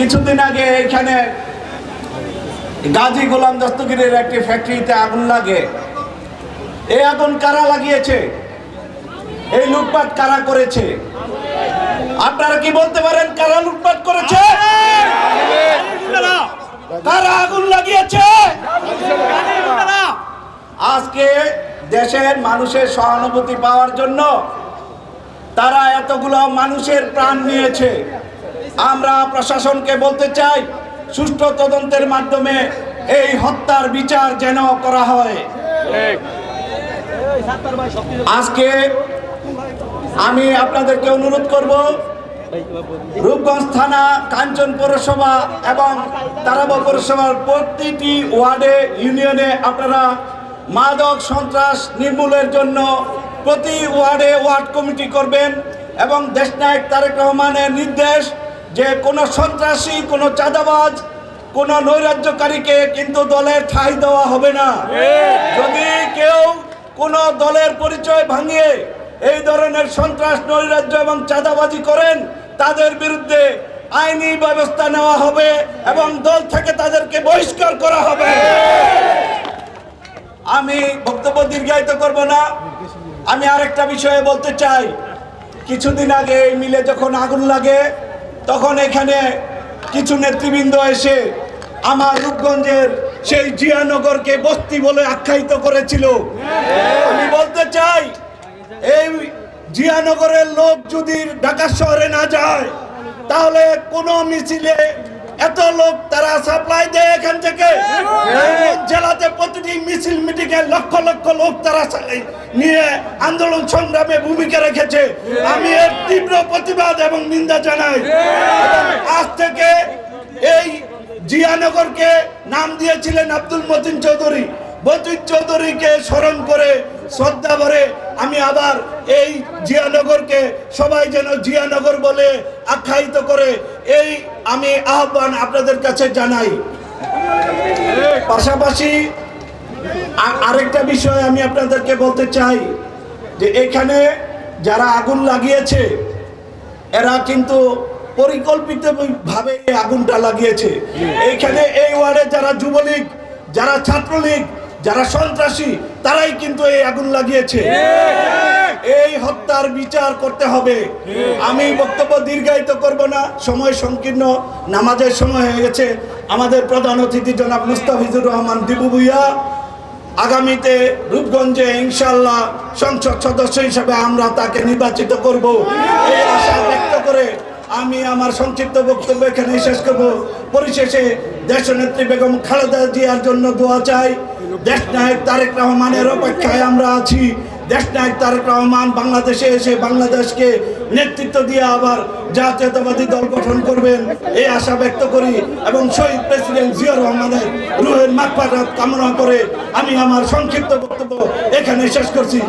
কিছুদিন আগে এখানে গাজী গোলাম দস্তগিরের একটি ফ্যাক্টরিতে আগুন লাগে। এই আগুন কারা লাগিয়েছে? এই লুটপাট কারা করেছে? আপনারা কি বলতে পারেন কারা লুটপাট করেছে? কারা আগুন লাগিয়েছে? আজকে দেশের মানুষের সহানুভূতি পাওয়ার জন্য তারা এতগুলো মানুষের প্রাণ নিয়েছে। আমরা প্রশাসনকে বলতে চাই, সুষ্ঠু তদন্তের মাধ্যমে এই হত্যার বিচার যেন করা হয়। আজকে আমি আপনাদেরকে অনুরোধ করব, রূপগঞ্জ থানা, কাঞ্চন পৌরসভা এবং তারাবা পৌরসভার প্রতিটি ওয়ার্ডে, ইউনিয়নে আপনারা মাদক সন্ত্রাস নির্মূলের জন্য প্রতি ওয়ার্ডে ওয়ার্ড কমিটি করবেন এবং দেশনায়ক তারেক রহমানের নির্দেশ যে কোনো সন্ত্রাসী, কোনো চাঁদাবাজ, কোনো নৈরাজ্যকারীকে কিন্তু দলের ঠাঁই দেওয়া হবে না। যদি কেউ কোনো দলের পরিচয় ভাঙিয়ে এই ধরনের সন্ত্রাস, নৈরাজ্য এবং চাঁদাবাজি করেন, তাদের বিরুদ্ধে আইনি ব্যবস্থা নেওয়া হবে এবং দল থেকে তাদেরকে বহিষ্কার করা হবে। আমি বক্তব্য দীর্ঘায়িত করব না। আমি আরেকটা বিষয়ে বলতে চাই। কিছুদিন আগে এই মিলে যখন আগুন লাগে তখন এখানে কিছু নেতৃবৃন্দ এসে আমার রূপগঞ্জের সেই জিয়ানগরকে বস্তি বলে আখ্যায়িত করেছিল। আমি বলতে চাই, এই জিয়ানগরের লোক যদি ঢাকা শহরে না যায়, তাহলে কোনো মিছিলে এত লোক তারা সাপ্লাই দেয় এখান থেকে। জেলাতে প্রতিটি মিছিল মিটিংয়ে লক্ষ লক্ষ লোক তারা নিয়ে আন্দোলন সংগ্রামে ভূমিকা রেখেছে। আমি এর তীব্র প্রতিবাদ এবং নিন্দা জানাই। আজ থেকে এই জিয়ানগরকে নাম দিয়েছিলেন আব্দুল মতিন চৌধুরী। মতিন চৌধুরীকে স্মরণ করে শ্রদ্ধা ভরে আমি আবার এই জিয়ানগরকে সবাই যেন জিয়ানগর বলে আখ্যায়িত করে এই আমি আহ্বান আপনাদের কাছে জানাই। পাশাপাশি আরেকটা বিষয় আমি আপনাদেরকে বলতে চাই যে এখানে যারা আগুন লাগিয়েছে, এরা কিন্তু পরিকল্পিত ভাবে এই আগুনটা লাগিয়েছে। এইখানে এই ওয়ার্ডে যারা যুবলীগ, যারা ছাত্রলীগ, যারা সন্ত্রাসী, তারাই কিন্তু এই আগুন লাগিয়েছে। হত্যার বিচার করতে হবে। আমি বক্তব্য দীর্ঘায়িত করব না সময় সংকীর্ণ নামাজের সময় হয়ে গেছে। আমাদের প্রধান অতিথি জনাব মুস্তাফিজুর রহমান দিবু ভুইয়া আগামীতে রূপগঞ্জে ইনশাল্লাহ সংসদ সদস্য হিসেবে আমরা তাকে নির্বাচিত করব। এই আশা ব্যক্ত করে আমি আমার সংক্ষিপ্ত বক্তব্য এখানে শেষ করব। পরিশেষে দেশনেত্রী বেগম খালেদা জিয়ার জন্য দোয়া চাই। দেশ নায়ক তারেক রহমানের অপেক্ষায় আমরা আছি। দেশ নায়ক তারেক রহমান বাংলাদেশে এসে বাংলাদেশকে নেতৃত্ব দিয়ে আবার জাতীয়তাবাদী দল গঠন করবেন, এই আশা ব্যক্ত করি এবং শহীদ প্রেসিডেন্ট জিয়া রহমানের রুহের মাগফিরাত কামনা করে আমি আমার সংক্ষিপ্ত বক্তব্য এখানে শেষ করছি।